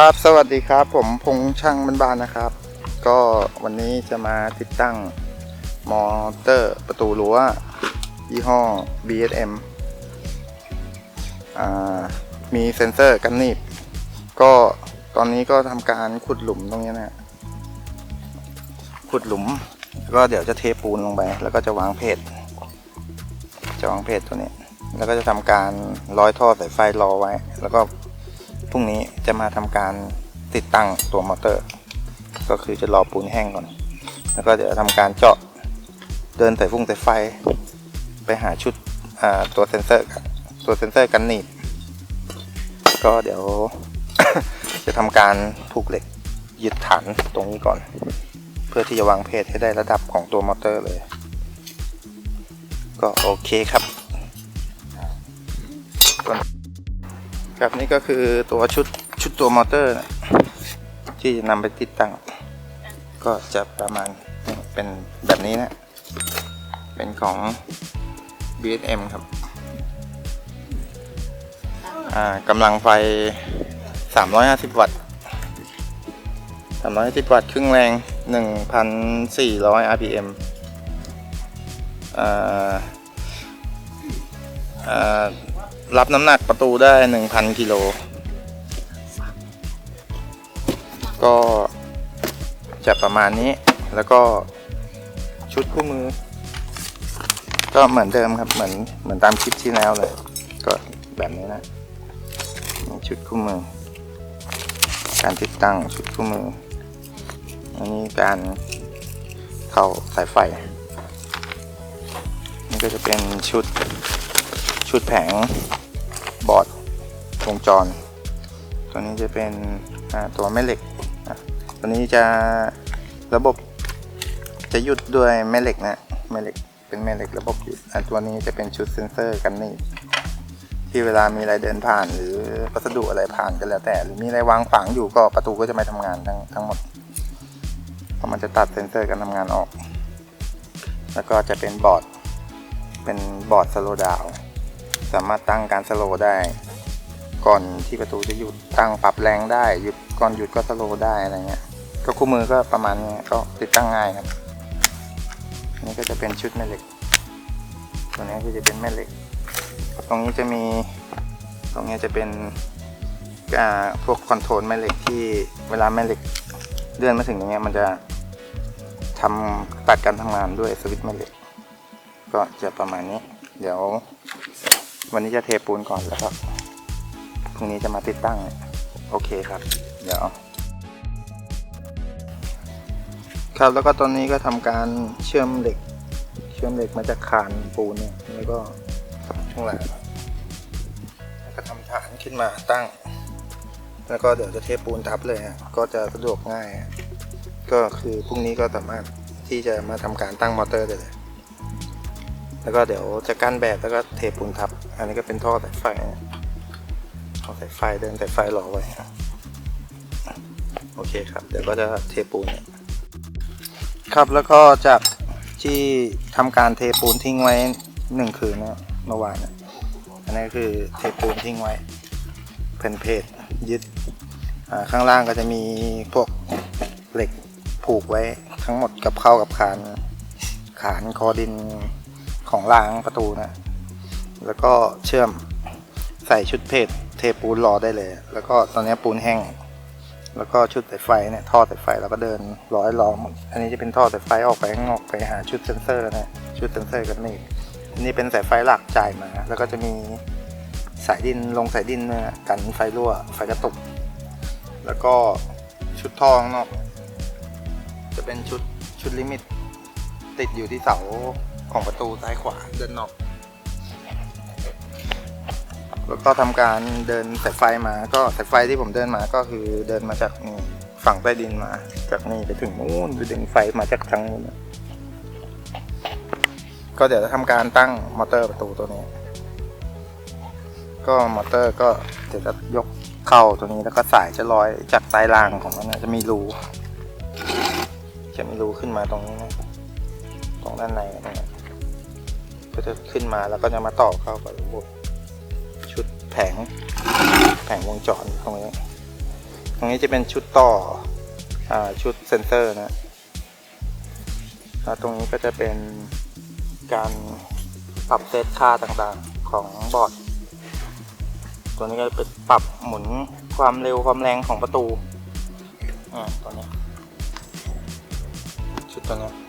ครับสวัสดีครับ ผมพงษ์ช่างบ้านๆนะครับ ก็วันนี้จะมาติดตั้งมอเตอร์ประตูรั้วยี่ห้อ BSM อมีเซ็นเซอร์กันหนีบ ก็ตอนนี้ก็ทำการขุดหลุมตรงนี้นะขุดหลุมแล้วก็เดี๋ยวจะเทปูนลงไป แล้วก็จะวางเพจจะวางเพจตัวนี้ แล้วก็จะทำการร้อยท่อสายไฟรอไว้ แล้วก็ พรุ่งนี้จะมาทำการติดตั้งตัวมอเตอร์ ก็คือจะรอปูนแห้งก่อน แล้วก็เดี๋ยวทำการเจาะเดินสายฟุ้งสายไฟ ไปหาชุดตัวเซนเซอร์ตัวเซนเซอร์กันหนีบก็เดี๋ยวจะทำการผูกเหล็กยึดฐานตรงนี้ก่อน เพื่อที่จะวางเพจให้ได้ระดับของตัวมอเตอร์เลย ก็โอเคครับ ครับนี่ก็คือตัวชุดชุดตัวมอเตอร์นะที่จะนำไปติดตั้ง ก็จะประมาณเป็นแบบนี้นะ เป็นของ BSM ครับกำลังไฟ 350 วัตต์350 วัตต์ครึ่งแรง 1,400 RPM อ่าอ่า รับน้ำหนักประตูได้ 1,000 กิโล ก็จะประมาณนี้ แล้วก็ชุดคู่มือ ก็เหมือนเดิมครับ เหมือนเหมือนตามคลิปที่แล้วเลย ก็แบบนี้นะชุดคู่มือ การติดตั้งชุดคู่มือ อันนี้การเข้าสายไฟ นี่ก็จะเป็นชุด ชุดแผงบอร์ดวงจร ตัวนี้จะเป็นตัวแม่เหล็ก ตัวนี้จะระบบจะหยุดด้วยแม่เหล็กนะแม่เหล็กเป็นแม่เหล็กระบบหยุดตัวนี้จะเป็นชุดเซ็นเซอร์กันนี่ที่เวลามีอะไรเดินผ่านหรือวัสดุอะไรผ่านก็แล้วแต่ หรือมีอะไรวางขวางอยู่ก็ประตูก็จะไม่ทำงานทั้งทั้งหมดเพราะมันจะตัดเซ็นเซอร์การทำงานออก แล้วก็จะเป็นบอร์ดเป็นบอร์ดสโลดาวน์ สามารถตั้งการสโลว์ได้ ก่อนที่ประตูจะหยุดตั้งปรับแรงได้หยุดก่อนหยุดก็สโลว์ได้อะไรเงี้ยก็คู่มือก็ประมาณนี้ก็ติดตั้งง่ายครับอันนี้ก็จะเป็นชุดแม่เหล็กตัวนี้ก็จะเป็นแม่เหล็ก ตรงนี้จะมีตรงนี้จะเป็นพวกคอนโทรลแม่เหล็กที่เวลาแม่เหล็กเลื่อนมาถึงตรงเนี้ยมันจะทำตัดการทำงานด้วยสวิตช์แม่เหล็ก ก็จะประมาณนี้ เดี๋ยว วันนี้จะเทปูนก่อนแล้วก็พรุ่งนี้จะมาติดตั้ง โอเคครับ เดี๋ยว ครับแล้วก็ตอนนี้ก็ทำการเชื่อมเหล็ก เชื่อมเหล็กมาจากคานปูนเนี่ยแล้วก็ช่วงหลังแล้วก็ทำฐานขึ้นมาตั้ง แล้วก็เดี๋ยวจะเทปูนทับเลยก็จะสะดวกง่าย ก็คือพรุ่งนี้ก็สามารถที่จะมาทำการตั้งมอเตอร์ได้เลย แล้วก็เดี๋ยวจะกั้นแบบแล้วก็เทปูนทับ อันนี้ก็เป็นท่อสายไฟนะท่อสายไฟเดินสายไฟรอไว้โอเคครับ เดี๋ยวก็จะเทปูนครับแล้วก็จากที่ทำการเทปูนทิ้งไว้หนึ่งคืนนะเมื่อวานนะอันนี้คือเทปูนทิ้งไว้เพนเพจยึดข้างล่างก็จะมีพวกเหล็กผูกไว้ทั้งหมดกับเข้ากับคานขานคอดิน ของรางประตูนะ แล้วก็เชื่อมใส่ชุดเพจเทปูนรอได้เลย แล้วก็ตอนนี้ปูนแห้ง แล้วก็ชุดสายไฟเนี่ยท่อสายไฟเราก็เดินร้อยล้อมอันนี้จะเป็นท่อสายไฟออกไปข้างนอกไปหาชุดเซนเซอร์นะชุดเซนเซอร์กันนี่อันนี้เป็นสายไฟหลักจ่ายมา แล้วก็จะมีสายดินลงสายดินนี่ยกันไฟรั่วไฟกระตุก แล้วก็ชุดท่อข้างนอก จะเป็นชุดชุดลิมิต ติดอยู่ที่เสา ของประตูซ้ายขวาเดินนอก แล้วก็ทำการเดินสายไฟมาก็สายไฟที่ผมเดินมาก็คือเดินมาจากนี่ฝั่งใต้ดินมา จากนี่ไปถึงนู้นไปดึงไฟมาจากทางนู้นก็เดี๋ยวจะทำการตั้งมอเตอร์ประตูตัวนี้ ก็มอเตอร์ก็เดี๋ยวจะยกเข้าตัวนี้แล้วก็สายจะลอยจากใต้รางของมันจะมีรูจะมีรูขึ้นมาตรงนี้นะตรงด้านในตรงนะ ก็จะขึ้นมาแล้วก็จะมาต่อเข้ากับระบบชุดแผงแผงวงจรตรงนี้ ตรงนี้จะเป็นชุดต่ออชุดเซนเซอร์นะแล้วตรงนี้ก็จะเป็นการปรับเซตค่าต่างๆของบอร์ด ตัวนี้ก็เป็นปรับหมุนความเร็วความแรงของประตูอ่าตัวนี้ชุดตัวนี้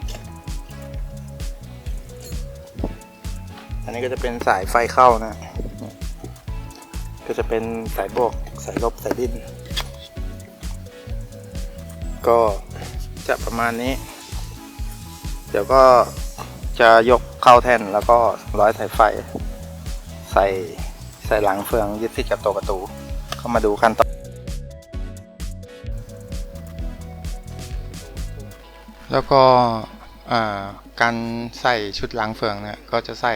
อันนี้ก็จะเป็นสายไฟเข้านะ ก็จะเป็นสายบวก สายลบ สายดิน ก็จะประมาณนี้ เดี๋ยวก็จะยกเข้าแท่นแล้วก็ร้อยสายไฟ ใส่ใส่หลังเฟืองยึดติดกับตัวประตู เข้ามาดูขั้นตอนแล้วก็การใส่ชุดล้างเฟืองเนี่ยก็จะใส่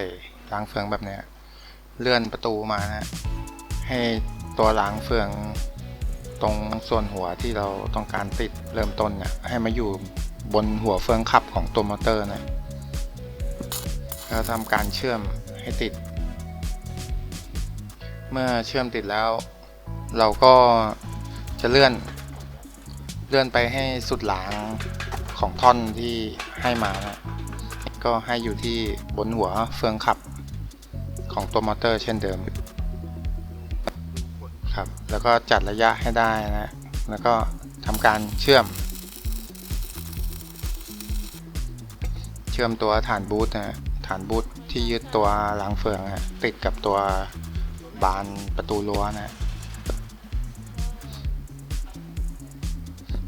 ล้างเฟืองแบบเนี้ยเลื่อนประตูมานะให้ตัวล้างเฟืองตรงส่วนหัวที่เราต้องการติดเริ่มต้นเนี่ยให้มาอยู่บนหัวเฟืองขับของตัวมอเตอร์นะแล้วทำการเชื่อมให้ติด เมื่อเชื่อมติดแล้ว เราก็จะเลื่อน เลื่อนไปให้สุดหลางของท่อนที่ให้มานะก็ให้อยู่ที่บนหัวเฟืองขับ ของตัวมอเตอร์เช่นเดิมครับแล้วก็จัดระยะให้ได้นะแล้วก็ทำการเชื่อม เชื่อมตัวฐานบูทนะฐานบูทที่ยึดตัวหลังเฟืองนะติดกับตัวบานประตูรั้วนะ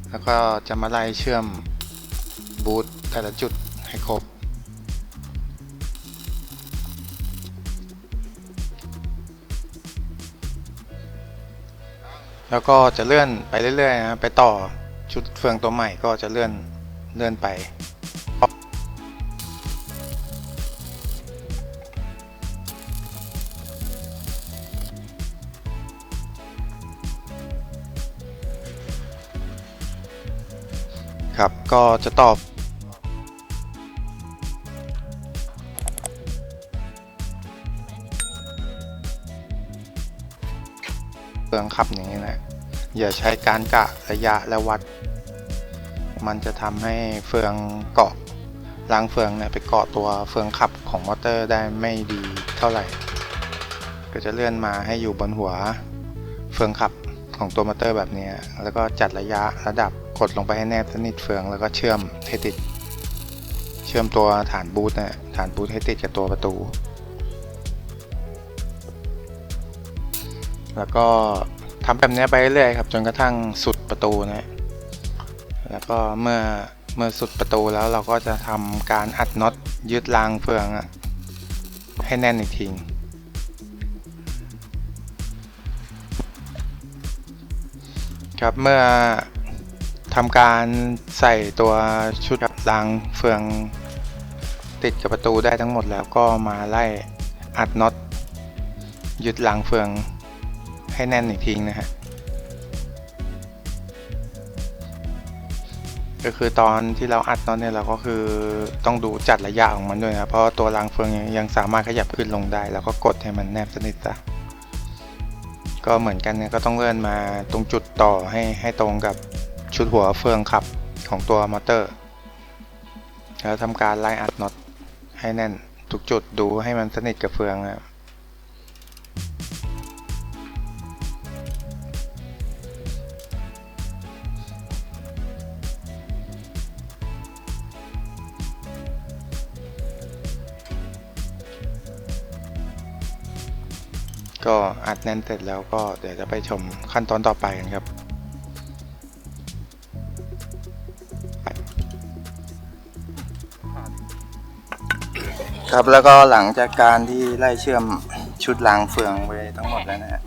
แล้วก็จะมาไล่เชื่อมบูทแต่ละจุดให้ครบ แล้วก็จะเลื่อนไปเรื่อยๆนะไปต่อชุดเฟืองตัวใหม่ก็จะเลื่อนเลื่อนไป ครับก็จะตอบ เฟืองขับอย่างนี้นะอย่าใช้การกะระยะและวัด มันจะทำให้เฟืองเกาะรางเฟืองเนี่ยไปเกาะตัวเฟืองขับของมอเตอร์ได้ไม่ดีเท่าไหร่ ก็จะเลื่อนมาให้อยู่บนหัวเฟืองขับของตัวมอเตอร์แบบนี้ แล้วก็จัดระยะระดับกดลงไปให้แนบสนิทเฟืองแล้วก็เชื่อมให้ติด เชื่อมตัวฐานบูทนะฐานบูทให้ติดกับตัวประตู แล้วก็ทำแบบนี้ไปเรื่อยครับ จนกระทั่งสุดประตูนะแล้วก็เมื่อเมื่อสุดประตูแล้วเราก็จะทำการอัดน็อตยึดรางเฟืองอให้แน่นอีกทีครับเมื่อทำการใส่ตัวชุดรางเฟืองติดกับประตูได้ทั้งหมดแล้วก็มาไล่อัดน็อตยึดรางเฟือง ให้แน่นอีกทีนะฮะก็คือตอนที่เราอัดน็อตเนี่ยเราก็คือต้องดูจัดระยะของมันด้วยนะเพราะตัวรางเฟืองยังยังสามารถขยับขึ้นลงได้ แล้วก็กดให้มันแนบสนิทซะก็เหมือนกันเนี่ยก็ต้องเลื่อนมาตรงจุดต่อให้ให้ตรงกับชุดหัวเฟืองขับของตัวมอเตอร์ แล้วทำการไล่อัดน็อตให้แน่นทุกจุดดูให้มันสนิทกับเฟืองนะ ก็อัดแน่นเสร็จแล้วก็เดี๋ยวจะไปชมขั้นตอนต่อไปกันครับครับแล้วก็หลังจากการที่ไล่เชื่อมชุดรางเฟืองไปทั้งหมดแล้วนะฮะ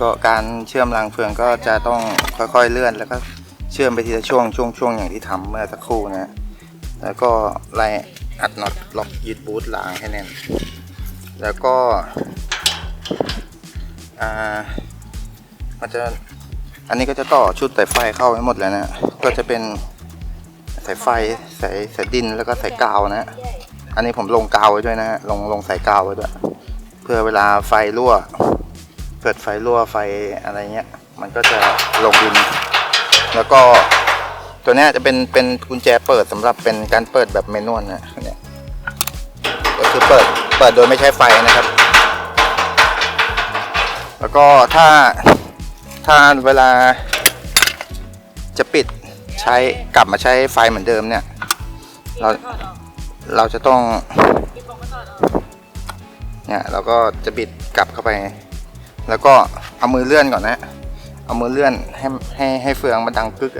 ก็การเชื่อมรางเฟืองก็จะต้องค่อยๆเลื่อนแล้วก็เชื่อมไปทีละช่วงช่วงช่วงอย่างที่ทำเมื่อสักครู่นะฮะแล้วก็ไล่อัดน็อตล็อกยึดบูทรางให้แน่น แล้วก็ อ่ามันจะอันนี้ก็จะต่อชุดสายไฟเข้าไว้หมดแล้วนะ ก็จะเป็นสายไฟสายสายดินแล้วก็สายกาวนะ อันนี้ผมลงกาวไว้ด้วยนะฮะลงลงสายกาวไว้ด้วยเพื่อเวลาไฟรั่ว เกิดไฟรั่วไฟอะไรเงี้ย มันก็จะลงดิน แล้วก็ตัวนี้จะเป็นเป็นกุญแจเปิดสำหรับเป็นการเปิดแบบเมนวลนะเนี่ยก็คือเปิดเปิดโดยไม่ใช้ไฟนะครับ แล้วก็ถ้าถ้าเวลาจะปิดใช้กลับมาใช้ไฟเหมือนเดิมเนี่ย เราเราจะต้องเนี่ยเราก็จะบิดกลับเข้าไป แล้วก็เอามือเลื่อนก่อนนะ เอามือเลื่อนให้ให้ให้เฟืองมันดังกึก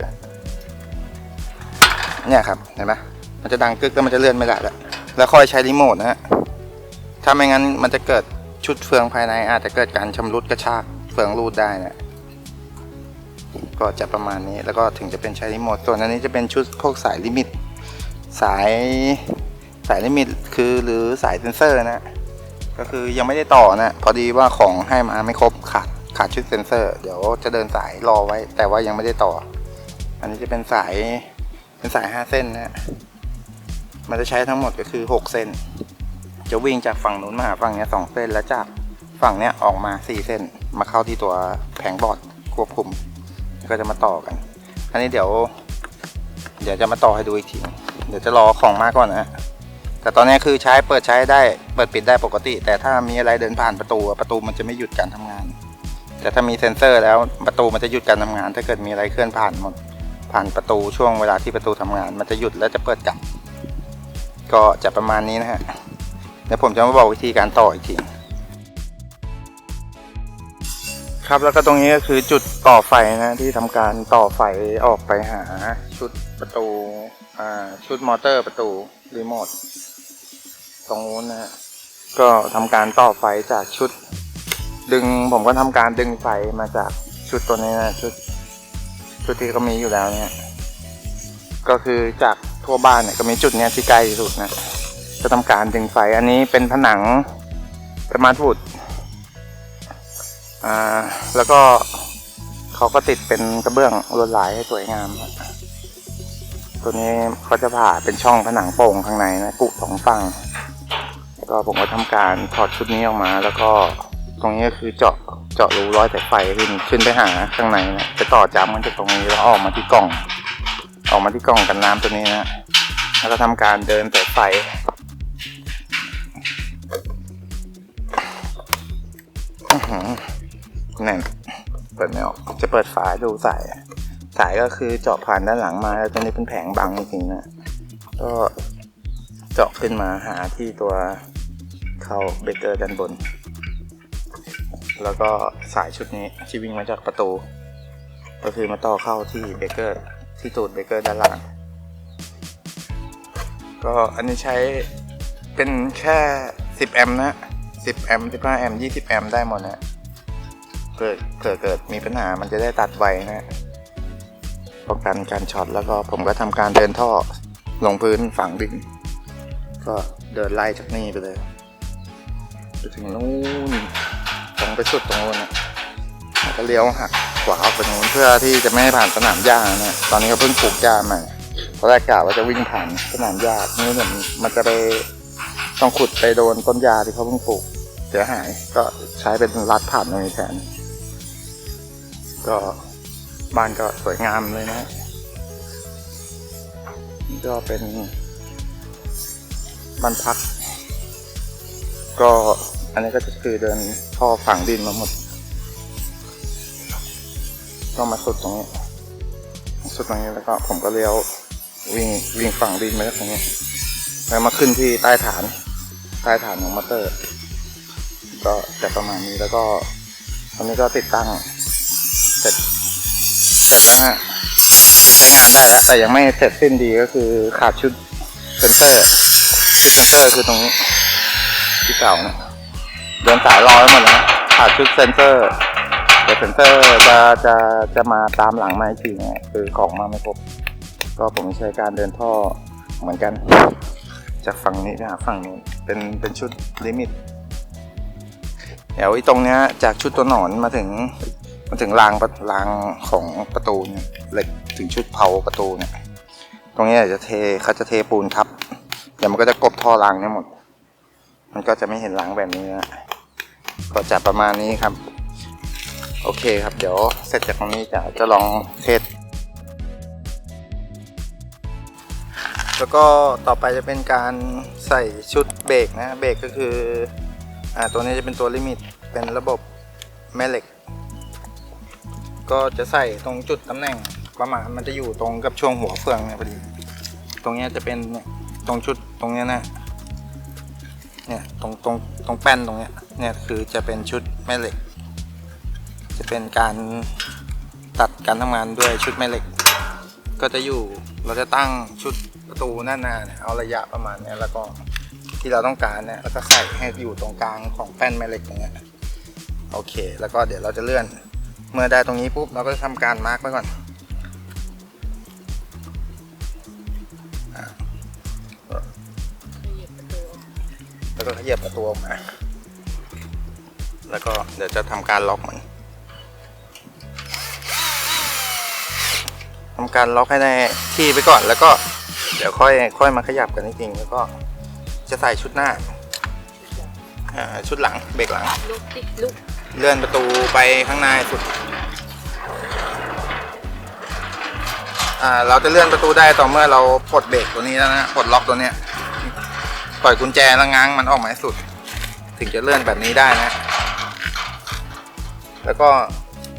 เนี่ยครับเห็นไหมมันจะดังกึกแล้วมันจะเลื่อนไม่ได้แล้วแล้วค่อยใช้รีโมทนะฮะถ้าไม่งั้นมันจะเกิด ชุดเฟืองภายในอาจจะเกิดการชำรุดกระชากเฟืองรูดได้นะก็จะประมาณนี้แล้วก็ถึงจะเป็นใช้รีโมทส่วนอันนี้จะเป็นชุดพวกสายลิมิต สายสายลิมิตคือหรือสายเซนเซอร์นะก็คือยังไม่ได้ต่อนะพอดีว่าของให้มาไม่ครบขาดขาดชุดเซนเซอร์ เดี๋ยวจะเดินสายรอไว้ แต่ว่ายังไม่ได้ต่อ อันนี้จะเป็นสายเป็นสาย 5 เส้นนะมันจะใช้ทั้งหมดก็คือ 6 เส้น จะวิ่งจากฝั่งนู้นมาหาฝั่งเนี้ยสองเส้นแล้วจากฝั่งเนี้ยออกมา4เส้น มาเข้าที่ตัวแผงบอร์ดควบคุมก็จะมาต่อกันอันนี้เดี๋ยว เดี๋ยวจะมาต่อให้ดูอีกที เดี๋ยวจะรอของมาก่อนนะแต่ตอนนี้คือใช้เปิดใช้ได้เปิดปิดได้ปกติ แต่ถ้ามีอะไรเดินผ่านประตูประตูมันจะไม่หยุดการทำงาน แต่ถ้ามีเซ็นเซอร์แล้วประตูมันจะหยุดการทำงาน ถ้าเกิดมีอะไรเคลื่อนผ่านหมดผ่านประตูช่วงเวลาที่ประตูทำงาน มันจะหยุดแล้วจะเปิดกลับก็จะประมาณนี้นะฮะ เดี๋ยวผมจะมาบอกวิธีการต่ออีกทีครับแล้วก็ตรงนี้ก็คือจุดต่อไฟนะที่ทำการต่อไฟออกไปหาชุดประตูอ่าชุดมอเตอร์ประตูรีโมทตรงนู้นนะก็ทำการต่อไฟจากชุด ดึงผมก็ทำการดึงไฟมาจากชุดตัวนี้นะชุดชุดที่เขามีอยู่แล้วเนี่ย ก็คือจากทั่วบ้านเนี่ยก็มีจุดเนี้ยที่ใกล้ที่สุดนะ จะทำการดึงไฟอันนี้เป็นผนังประมาณฟุตอ่าแล้วก็เขาก็ติดเป็นกระเบื้องลวดลายให้สวยงาม ตัวนี้เขาจะผ่าเป็นช่องผนังโป่งข้างในนะกุสองฝั่งก็ผมก็ทำการถอดชุดนี้ออกมา แล้วก็ตรงนี้ก็คือเจาะเจาะรูร้อยสายไฟขึ้นขึ้นไปหาข้างในนะจะต่อจำมันจากตรงนี้แล้วออกมาที่กล่อง ออกมาที่กล่องกันน้ำตัวนี้นะแล้วก็ทำการเดินสายไฟ แน่น เปิดไม่ออก จะเปิดฝาดูสาย สายก็คือเจาะผ่านด้านหลังมา แล้วตัวนี้เป็นแผงบังจริงๆนะ ก็เจาะขึ้นมาหาที่ตัวเข้าเบรกเกอร์ด้านบน แล้วก็สายชุดนี้ที่วิ่งมาจากประตู ก็คือมาต่อเข้าที่เบรกเกอร์ที่ตูดเบรกเกอร์ด้านล่าง ก็อันนี้ใช้เป็นแค่ 10 แอมป์นะ 10 แอมป์15แอมป์20 แอมป์ได้หมดนะ เกิดเกิดเกิดมีปัญหามันจะได้ตัดไวนะป้องกันการช็อตแล้วก็ผมก็ทำการเดินท่อลงพื้นฝังดิน ก็เดินไล่จากนี่ไปเลยไปถึงนู้นตรงไปสุดตรงนู้นนะแล้วก็เลี้ยวหักขวาไปนู้นเพื่อที่จะไม่ให้ผ่านสนามหญ้านะตอนนี้ก็เพิ่งปลูกหญ้าใหม่ตอนแรกกะว่าจะวิ่งผ่านสนามหญ้านี่เหมือนมันจะไปต้องขุดไปโดนต้นหญ้าที่เขาเพิ่งปลูกเสียหายก็ใช้เป็นลัดผ่านตรงนี้แทน ก็บ้านก็สวยงามเลยนะก็เป็นบ้านพัก ก็อันนี้ก็จะคือเดินท่อฝังดินมาหมด ก็มาสุดตรงนี้ สุดตรงนี้แล้วก็ผมก็เลี้ยววิ่งวิ่งฝังดินมาจากตรงนี้แล้วมาขึ้นที่ใต้ฐาน ใต้ฐานของมอเตอร์ ก็จะประมาณนี้แล้วก็ตอนนี้ก็ติดตั้ง เสร็จแล้วฮะใช้งานได้แล้วแต่ยังไม่เสร็จสิ้นดีก็คือขาดชุดเซนเซอร์ ชุดเซนเซอร์คือตรงนี้ที่เก่านะเดินสายรอไว้หมดแล้วขาดชุดเซนเซอร์เดี๋ยวเซนเซอร์จะจะจะมาตามหลังมาอีกทีนะคือของมาไม่ครบก็ผมใช้การเดินท่อเหมือนกันจากฝั่งนี้ไปหาฝั่งนู้นเป็นเป็นชุดลิมิต เดี๋ยวไอ้ตรงเนี้ยจากชุดตัวหนอนมาถึง มาถึงรางรางของประตูเนี่ยเหล็กถึงชุดเผาประตูเนี่ย ตรงนี้จะเทเขาจะเทปูนทับเดี๋ยวมันก็จะกบท่อรางเนี่ยหมด มันก็จะไม่เห็นรางแบบนี้นะก็จะประมาณนี้ครับ โอเคครับ เดี๋ยวเสร็จจากตรงนี้จะจะลองเทสแล้วก็ต่อไปจะเป็นการใส่ชุดเบรกนะเบรกก็คืออ่าตัวนี้จะเป็นตัวลิมิตเป็นระบบแม่เหล็ก ก็จะใส่ตรงจุดตำแหน่งประมาณมันจะอยู่ตรงกับช่วงหัวเฟืองเนี่ยพอดี ตรงเนี้ยจะเป็นตรงชุดตรงเนี้ยนะเนี่ยตรงตรงตรงแป้นตรงเนี้ยเนี่ยคือจะเป็นชุดแม่เหล็ก จะเป็นการตัดการทำงานด้วยชุดแม่เหล็ก ก็จะอยู่เราจะตั้งชุดประตูหน้าหน้าเนี่ยเอาระยะประมาณเนี้ยแล้วก็ที่เราต้องการเนี่ยแล้วก็ใส่ให้อยู่ตรงกลางของแป้นแม่เหล็กตรงเนี้ยโอเค แล้วก็เดี๋ยวเราจะเลื่อน เมื่อได้ตรงนี้ปุ๊บเราก็จะทำการมาร์กไว้ก่อนอแล้วก็ขยับประตูออกมาแล้วก็เดี๋ยวจะทำการล็อกมันทำการล็อกให้ได้ที่ไปก่อนแล้วก็เดี๋ยวค่อยค่อยมาขยับกันจริงๆแล้วก็จะใส่ชุดหน้าอ่าชุดหลังเบรกหลังลุกติดลุก เลื่อนประตูไปข้างหน้าสุด อ่า เราจะเลื่อนประตูได้ต่อเมื่อเราปลดเบรกตัวนี้แล้วนะปลดล็อกตัวเนี้ย ปล่อยกุญแจแล้วง้างมันออกมาให้สุด ถึงจะเลื่อนแบบนี้ได้นะ แล้วก็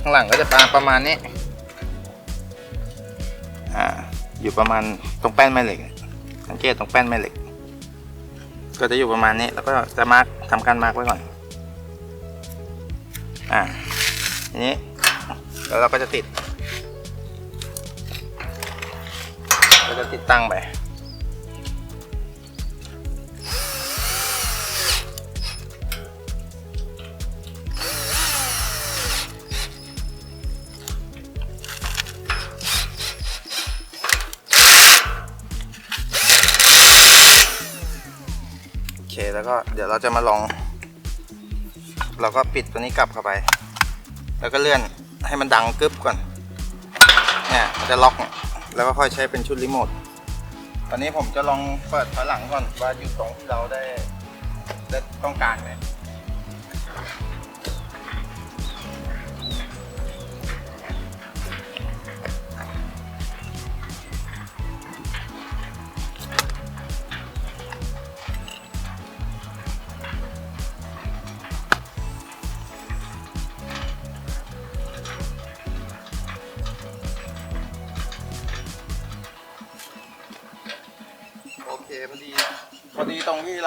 ข้างหลังก็จะประประมาณนี้ อ่า อยู่ประมาณตรงแป้นแม่เหล็ก สังเกตตรงแป้นแม่เหล็ก ก็จะอยู่ประมาณนี้ แล้วก็จะมาร์กทำการมาร์กไว้ก่อน อ่าทีนี้แล้วเราก็จะติดก็จะติดตั้งไปโอเคแล้วก็เดี๋ยวเราจะมาลอง เราก็ปิดตัวนี้กลับเข้าไป แล้วก็เลื่อนให้มันดังกึบก่อนเนี่ยมันจะล็อกเนี่ยแล้วก็ค่อยใช้เป็นชุดรีโมทตอนนี้ผมจะลองเปิดถอยหลังก่อนว่าอยู่ตรงที่เราได้ได้ต้องการไหม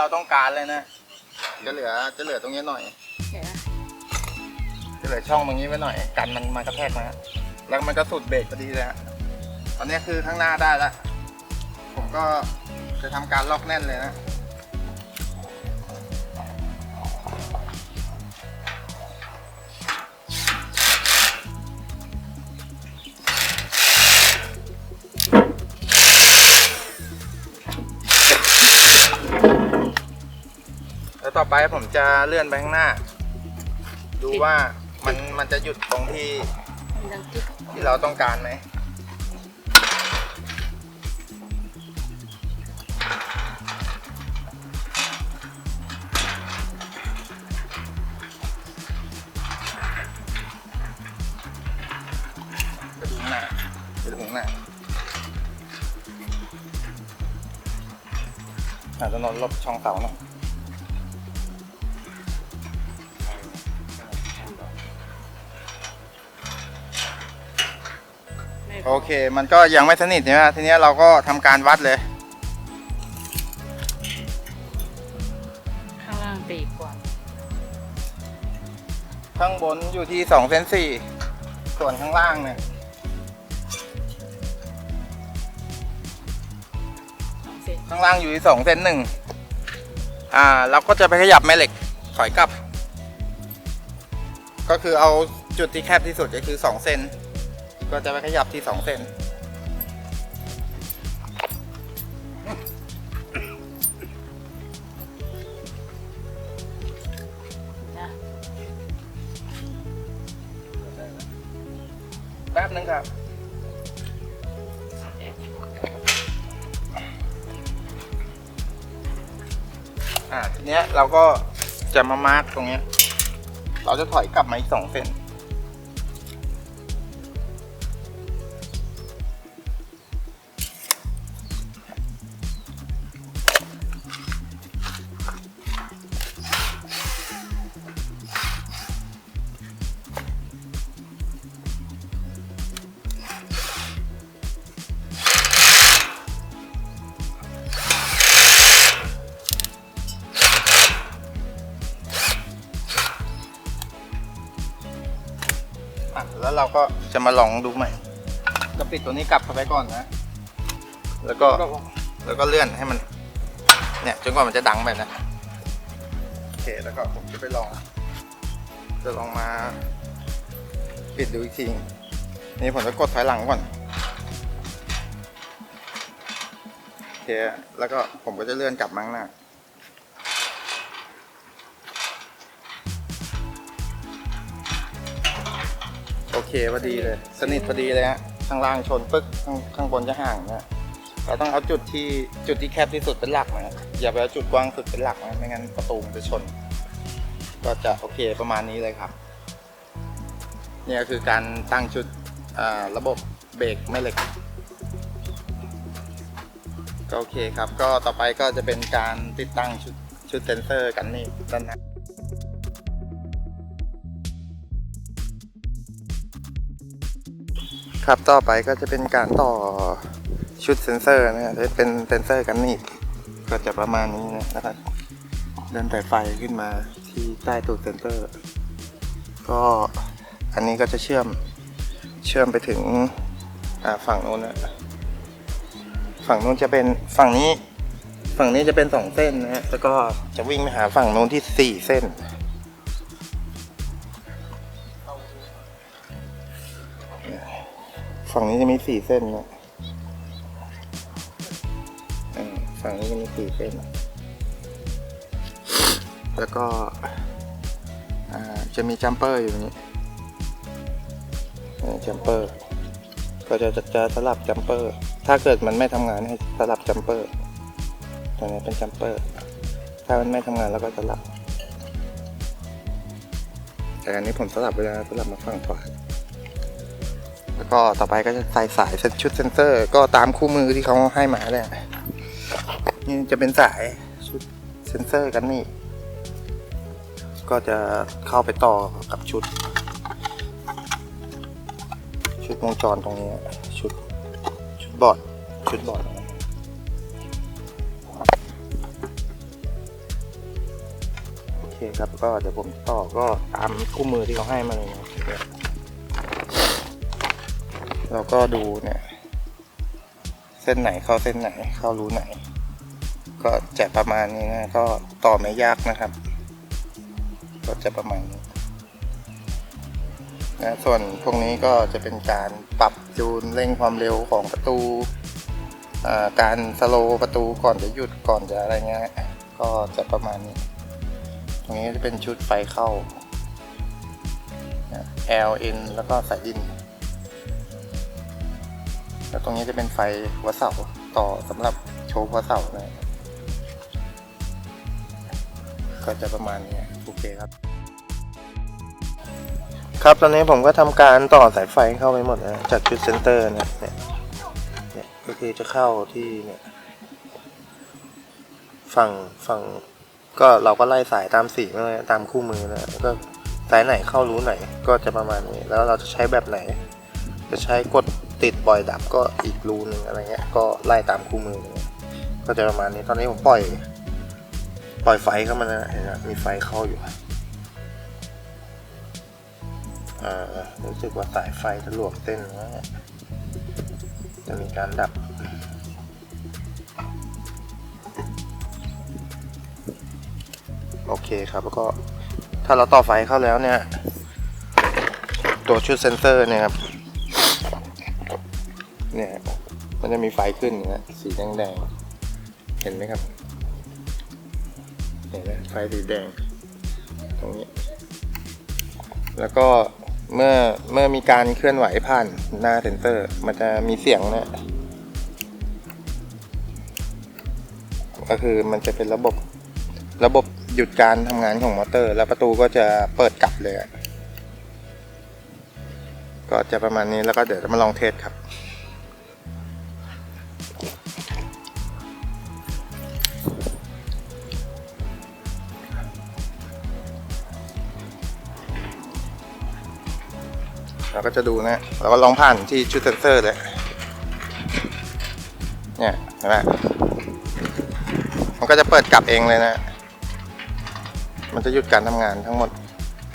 เราต้องการเลยนะ จะเหลือจะเหลือตรงนี้หน่อยเห็นไหมจะเหลือช่องตรงนี้ไว้หน่อย กันมันมากระแทกมา แล้วมันก็สุดเบรกพอดีเลยฮะตอนนี้คือข้างหน้าได้แล้ว ผมก็จะทำการล็อกแน่นเลยนะ ต่อไปผมจะเลื่อนไปข้างหน้า ดูว่ามันมันจะหยุดตรงที่ที่เราต้องการไหมไปดูหน้าไปดูหน้าอาจจะนอนลบช่องเสาหน่อย โอเค มันก็ยังไม่สนิทใช่ไหมทีเนี้ยเราก็ทำการวัดเลย ข้างล่างตีกว่าข้างบนอยู่ที่สองเซนสี่ส่วนข้างล่างเนี่ยสองเซนข้างล่างอยู่ที่สองเซนหนึ่งอ่าเราก็จะไปขยับแม่เหล็กถอยกลับ ก็คือเอาจุดที่แคบที่สุดก็คือสองเซน ก็จะไปขยับที่สองเซนนะแป๊บนึงครับอ่าทีเนี้ยเราก็จะมามาร์กตรงเนี้ย เราจะถอยกลับมาอีกสองเซน แล้วเราก็จะมาลองดูใหม่ก็ปิดตัวนี้กลับเข้าไปก่อนนะ แล้วก็แล้วก็เลื่อนให้มัน เนี่ยจนกว่ามันจะดังไปนะโอเคแล้วก็ผมจะไปลอง จะลองมา ปิดดูอีกทีนี่ผมจะกดถอยหลังก่อนโอเคแล้วก็ผมก็จะเลื่อนกลับมาข้างหน้า พอดีเลย สนิทพอดีเลยฮะข้างล่างชนปึ๊กข้างข้างบนจะห่างนะเราต้องเอาจุดที่จุดที่แคบที่สุดเป็นหลักนะอย่าไปเอาจุดกว้างสุดเป็นหลักนะไม่งั้นประตูมันจะชน ก็จะโอเคประมาณนี้เลยครับนี่ยคือการตั้งชุดระบบเบรกไม่เหล็กก็โอเคครับ ก็ต่อไปก็จะเป็นการติดตั้งชุดชุดเซนเซอร์กันนี่ด้านหน้า ครับต่อไปก็จะเป็นการต่อชุดเซนเซอร์นะฮะจะเป็นเซนเซอร์กันหนีบก็จะประมาณนี้นะครับเดินสายไฟขึ้นมาที่ใต้ตูดเซนเซอร์ ก็อันนี้ก็จะเชื่อมเชื่อมไปถึงฝั่งโน้นนะฝั่งโน้นจะเป็นฝั่งนี้ ฝั่งนี้จะเป็นสองเส้นนะฮะแล้วก็จะวิ่งไปหาฝั่งโน้นที่สี่เส้น ฝั่งนี้จะมีสี่เส้นนะอ่าฝั่งนี้จะมีสี่เส้น แล้วก็อ่าจะมีจัมเปอร์อยู่นี้จัมเปอร์ ก็จะจะจะสลับจัมเปอร์ ถ้าเกิดมันไม่ทำงานให้สลับจัมเปอร์ตัวนี้เป็นจัมเปอร์ ถ้ามันไม่ทำงานแล้วก็สลับ แต่อันนี้ผมสลับเวลาสลับมาฝั่งขวา แล้วก็ต่อไปก็จะใส่สายเซ็นชุดเซนเซอร์ ก็ตามคู่มือที่เขาให้มาเลยนี่จะเป็นสายชุดเซนเซอร์กันนี่ ก็จะเข้าไปต่อกับชุด ชุดวงจรตรงนี้ ชุดชุดบอร์ดชุดบอร์ดโอเคครับก็เดี๋ยวผมต่อก็ตามคู่มือที่เขาให้มาเลยนะ เราก็ดูเนี่ย เส้นไหนเข้าเส้นไหนเข้ารูไหน ก็จะประมาณนี้นะ ก็ต่อไม่ยากนะครับ ก็จะประมาณนี้นะส่วนพวกนี้ก็จะเป็นการปรับจูนเร่งความเร็วของประตูการสโลประตูก่อนจะหยุดก่อนจะอะไรเงี้ยก็จะประมาณนี้ ตรงนี้จะเป็นชุดไฟเข้า L N แล้วก็สายดิน แล้วตรงนี้จะเป็นไฟหัวเสาต่อสำหรับโชว์หัวเสานะก็จะประมาณนี้โอเคครับ ครับตอนนี้ผมก็ทำการต่อสายไฟเข้าไปหมดนะจากชุดเซนเตอร์เนี่ยเนี่ยเนี่ยก็คือจะเข้าที่เนี่ยฝั่งฝั่งก็เราก็ไล่สายตามสีมาเลยตามคู่มือนะก็สายไหนเข้ารู้ไหนก็จะประมาณนี้ แล้วเราจะใช้แบบไหน จะใช้กด ติดบ่อยดับก็อีกรูนึงอะไรเงี้ยก็ไล่ตามคู่มือเลยก็จะประมาณนี้ตอนนี้ผมปล่อย ปล่อยไฟเข้ามานะเห็นไหมมีไฟเข้าอยู่อ่ารู้สึกว่าสายไฟจะหลวมเส้นนะจะมีการดับโอเคครับแล้วก็ถ้าเราต่อไฟเข้าแล้วเนี่ย ตัวชุดเซนเซอร์เนี่ยครับ เนี่ยมันจะมีไฟขึ้นอย่างเงี้ยสีแดงๆเห็นไหมครับเห็นไหมไฟสีแดง ตรงนี้ แล้วก็เมื่อเมื่อมีการเคลื่อนไหวผ่านหน้าเซนเซอร์ มันจะมีเสียงนะก็คือมันจะเป็นระบบระบบหยุดการทำงานของมอเตอร์ แล้วประตูก็จะเปิดกลับเลย ก็จะประมาณนี้แล้วก็เดี๋ยวจะมาลองเทสครับ เราก็จะดูนะ เราก็ลองผ่านที่ชุดเซนเซอร์เลย เนี่ยเห็นไหมมันก็จะเปิดกลับเองเลยนะ มันจะหยุดการทำงานทั้งหมด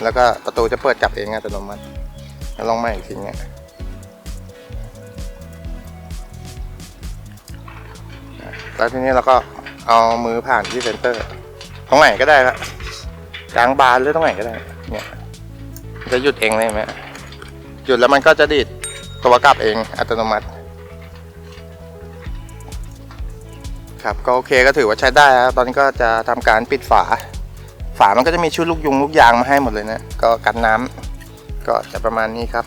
แล้วก็ประตูจะเปิดกลับเองอัตโนมัติแล้วลองใหม่อีกทีเนี่ยแล้วทีนี้เราก็เอามือผ่านที่เซนเตอร์ ตรงไหนก็ได้ครับกลางบานหรือตรงไหนก็ได้ เนี่ย จะหยุดเองเลยไหม หยุดแล้วมันก็จะดีดตัวกลับเองอัตโนมัติ ครับก็โอเคก็ถือว่าใช้ได้ครับตอนนี้ก็จะทำการปิดฝา ฝามันก็จะมีชุดลูกยุงลูกยางมาให้หมดเลยนะ ก็กันน้ำก็จะประมาณนี้ครับ